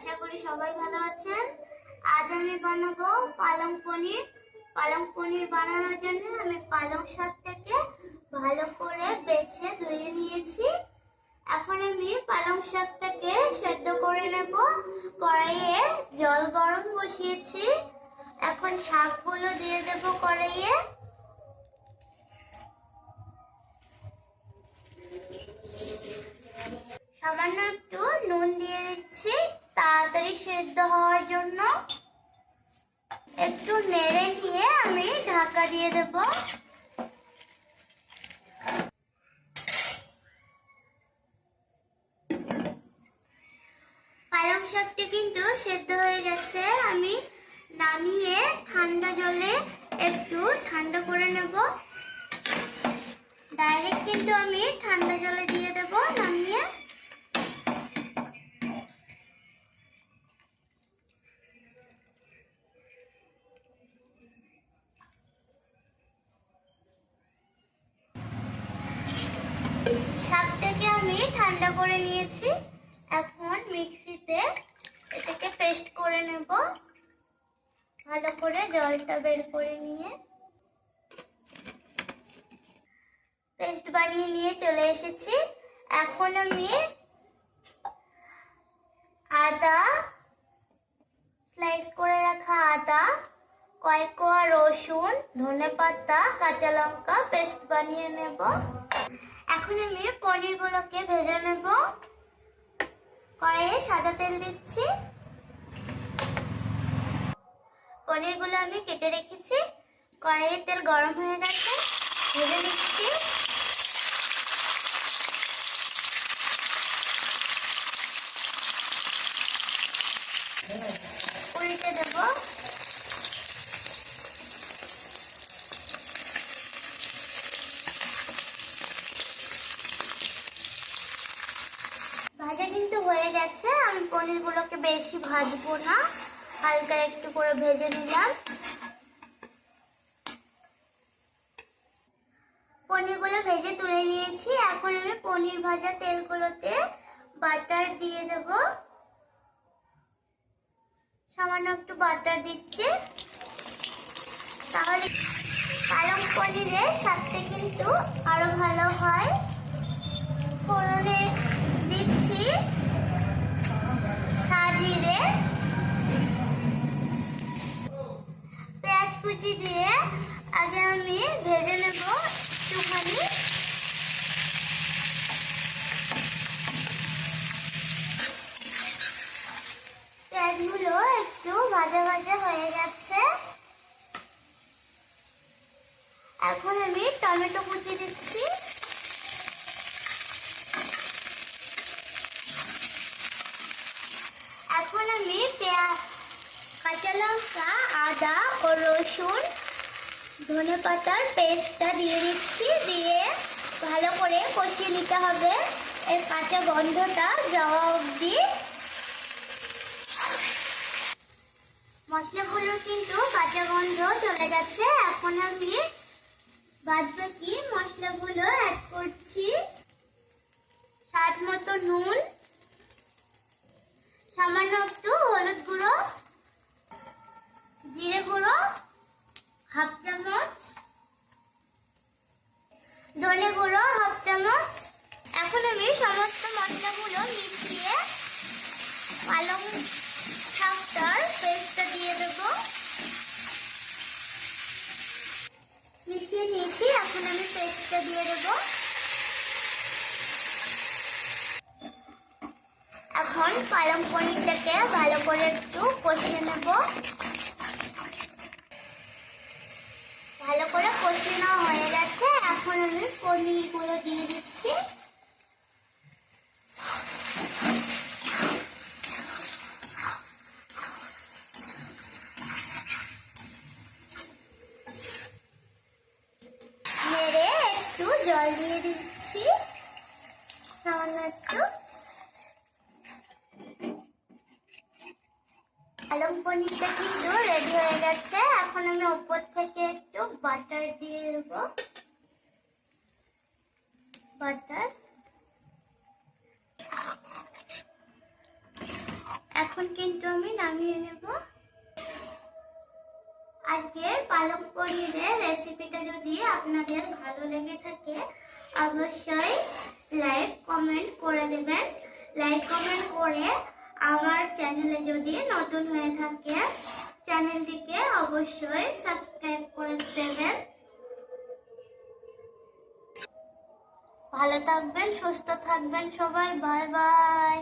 আশা করি সবাই ভালো আছেন। আজ আমি বানাবো পালং পনির। পালং পনির বানানোর জন্য আমি পালং শাকটাকে ভালো করে বেছে ধুয়ে নিয়েছি। এখন আমি পালং শাকটাকে সেদ্ধ করে নেব। কড়াইয়ে জল গরম বসিয়েছি। এখন শাকগুলো দিয়ে দেব কড়াইয়ে। সামান্য একটু নুন দিয়ে তাড়াতাড়ি সেদ্ধ হওয়ার জন্য একটু নেড়ে নিয়ে আমি ঢাকা দিয়ে দেব। পালং শাকটা কিন্তু সেদ্ধ হয়ে গেছে। আমি নামিয়ে ঠান্ডা জলে একটু ঠান্ডা করে নেব। ডাইরেক্ট কিন্তু আমি ঠান্ডা জলে দিয়ে দেব নামিয়ে শাকটাকে আমি ঠান্ডা করে নিয়েছি। এখন মিক্সিতে এটাকে পেস্ট করে নেব। ভালো করে জলটা বের করে নিয়ে। পেস্ট বানিয়ে নিয়ে চলে এসেছি। এখন আমি আদা, স্লাইস করে রাখা আদা, কয়েক কোয়া রসুন ধনে পাতা কাঁচা লঙ্কা পেস্ট বানিয়ে নেব। এখন আমি পনিরগুলোকে ভেজে নেব। কড়াইয়ে সাদা তেল দিচ্ছি। পনিরগুলো আমি কেটে রেখেছি। কড়াইয়ের তেল গরম হয়ে গেছে ভেজে নিচ্ছি উল্টে দেবো ভাজা কিন্তু হয়ে গেছে, আমি পনিরগুলোকে বেশি ভাজবো না, হালকা একটু করে ভেজে নিলাম। পনিরগুলো ভেজে তুলে নিয়েছি, এখন আমি পনির ভাজা তেলগুলোতে বাটার দিয়ে দেব। সামান্য একটু বাটার দিচ্ছি। তাহলে পালং পনিরের স্বাদটা কিন্তু আরও ভালো হয়। ফোড়নে দিচ্ছি। একটুখানি। পেঁয়াজগুলো একটু ভাজা ভাজা হয়ে যাচ্ছে এখন আমি টমেটো কুচি দিচ্ছি। এখন আমি পেঁয়াজ, কাঁচা লঙ্কা, আদা ও রসুন ধনে পাতার পেস্টটা দিয়ে দিচ্ছি, দিয়ে ভালো করে কষিয়ে নিতে হবে। এর কাঁচা গন্ধটা যাওয়া অবধি। মশলাগুলো কিন্তু কাঁচা গন্ধ চলে যাচ্ছে এখন আমি বাদ বাকি মশলাগুলো অ্যাড করছি। স্বাদ মতো নুন মিশিয়ে পালং শাকটার পেস্টটা দিয়ে দেব। মিশিয়ে নিয়েছি, এখন আমি পেস্টটা দিয়ে দেবো। এখন পালং পনিরটাকে ভালো করে একটু কষিয়ে নেব। ভালো করে কষিয়ে নেওয়া হয়ে গেছে, এখন আমি পনিরগুলো দিয়ে দিচ্ছি নেড়ে একটু জল দিয়ে দিচ্ছি একটু পালং পনিরটা কিন্তু রেডি হয়ে গেছে। এখন আমি ওপর থেকে একটু বাটার দিয়ে দেবো। বাটার এখন কিন্তু আমি নামিয়ে নেব। আজকের পালক পনিরের রেসিপিটা যদি আপনাদের ভালো লেগে থাকে অবশ্যই লাইক কমেন্ট করে দেবেন। লাইক কমেন্ট করে আমার চ্যানেলে যদি নতুন হয়ে থাকে চ্যানেলটিকে অবশ্যই সাবস্ক্রাইব করে দেবেন। ভালো থাকবেন, সুস্থ থাকবেন সবাই। Bye bye